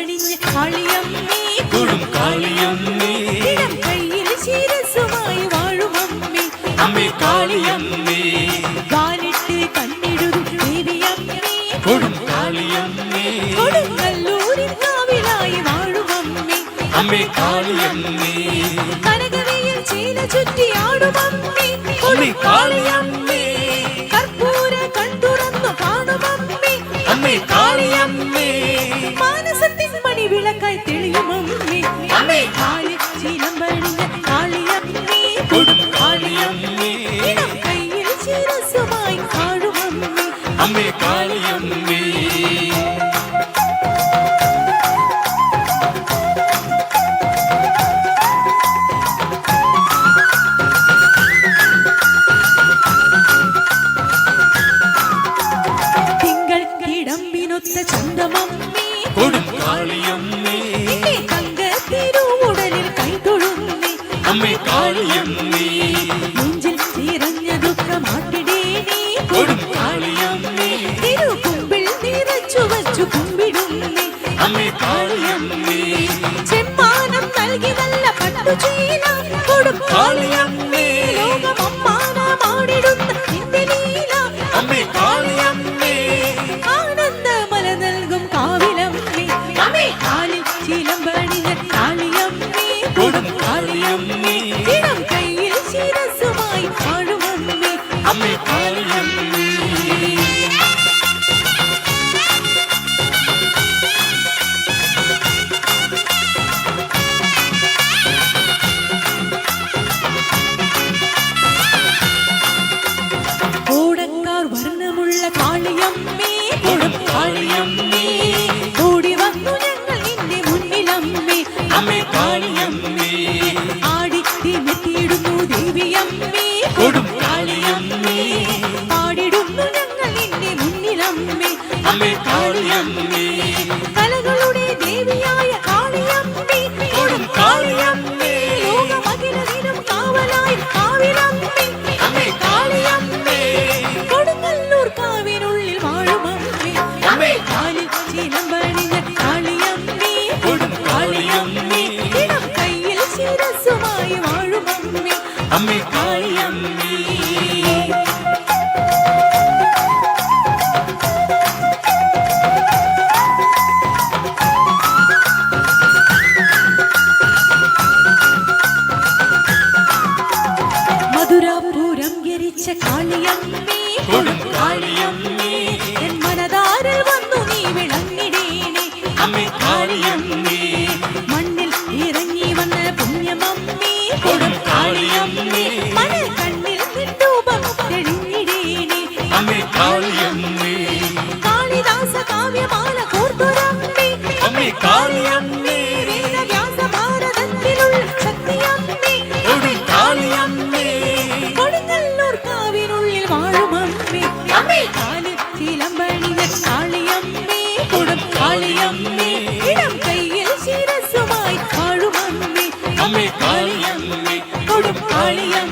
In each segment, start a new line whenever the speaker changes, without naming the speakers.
அழிஞ்சு
அழியம்மி குடும் காளியம்மி இடம்
கையில் சீரசுமாய்
வாழும் அம்மி. அம்மி காளியம்மி வாலிட்டு
கண்ணிடுது
தேவி அம்மி. குடும் காளியம்மி
கொடுங்கல்லூரின் காவிலாய்
வாழும் அம்மி. அம்மி காளியம்மி கனகவியில்
சீன சுற்றி
ஆடும் அம்மி. குடும்
காளியம்மி அம்மே.
காளியம்மே மானசத்தின் மணி விளக்காய்
தெளியும் அம்மே.
அம்மே. காளி சிலம்பணிய
காளியம்மே கொடும்
காளியம்மே கையில் சிரசுமாய் காளும்
அம்மே. அம்மே.
ചെമ്മാനം നൽകി നല്ല പട്ടുചീല കൊടും
കാളിയമ്മേ വർണമുള്ള കാളിയമ്മേ കൊടും
വന്നു ഞങ്ങൾ നിന്റെ മുന്നിലമ്മേ
അമ്മേ കാളിയമ്മേ
ആടിത്തിമെത്തിയിടുന്നു ദേവിയമ്മേ
കൊടും കാളിയമ്മേ
പാടിടുന്നു ഞങ്ങൾ നിന്റെ മുന്നിലമ്മേ
അമ്മേ കാളിയമ്മേ
అమ్మి. కాళీ
అమ్మి. കാളിയമ്മേ
ഇടം കയ്യിൽ ശിരസുമായി വാഴുമമ്മേ
അമ്മേ കാളിയമ്മേ. കൊടും കാളിയമ്മേ.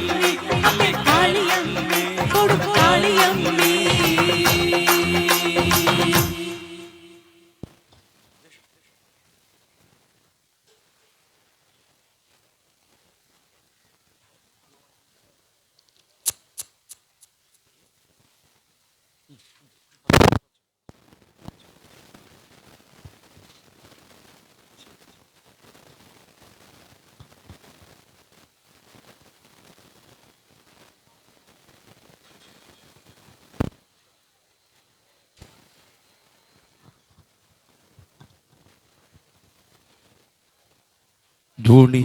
ജോണി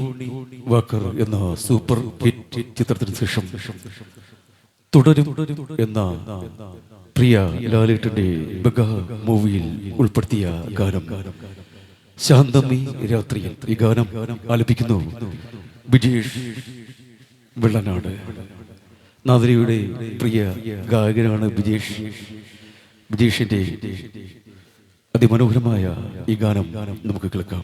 വാക്കർ എന്ന സൂപ്പർ ഹിറ്റ് ചിത്രത്തിന് ശേഷം തുടരും എന്ന പ്രിയ ലാലേട്ടന്റെ ബഗ മൂവിയിൽ ഉൾപ്പെടുത്തിയ ഗാനം. ശാന്തമി രാത്രിയിൽ ഈ ഗാനം ആലപിക്കുന്നു ബിജേഷ് വെള്ളനാട്. നാദരിയുടെ പ്രിയ ഗായകനാണ് ബിജേഷ് ബിജേഷിന്റെ അതിമനോഹരമായ ഈ ഗാനം നമുക്ക് കേൾക്കാം.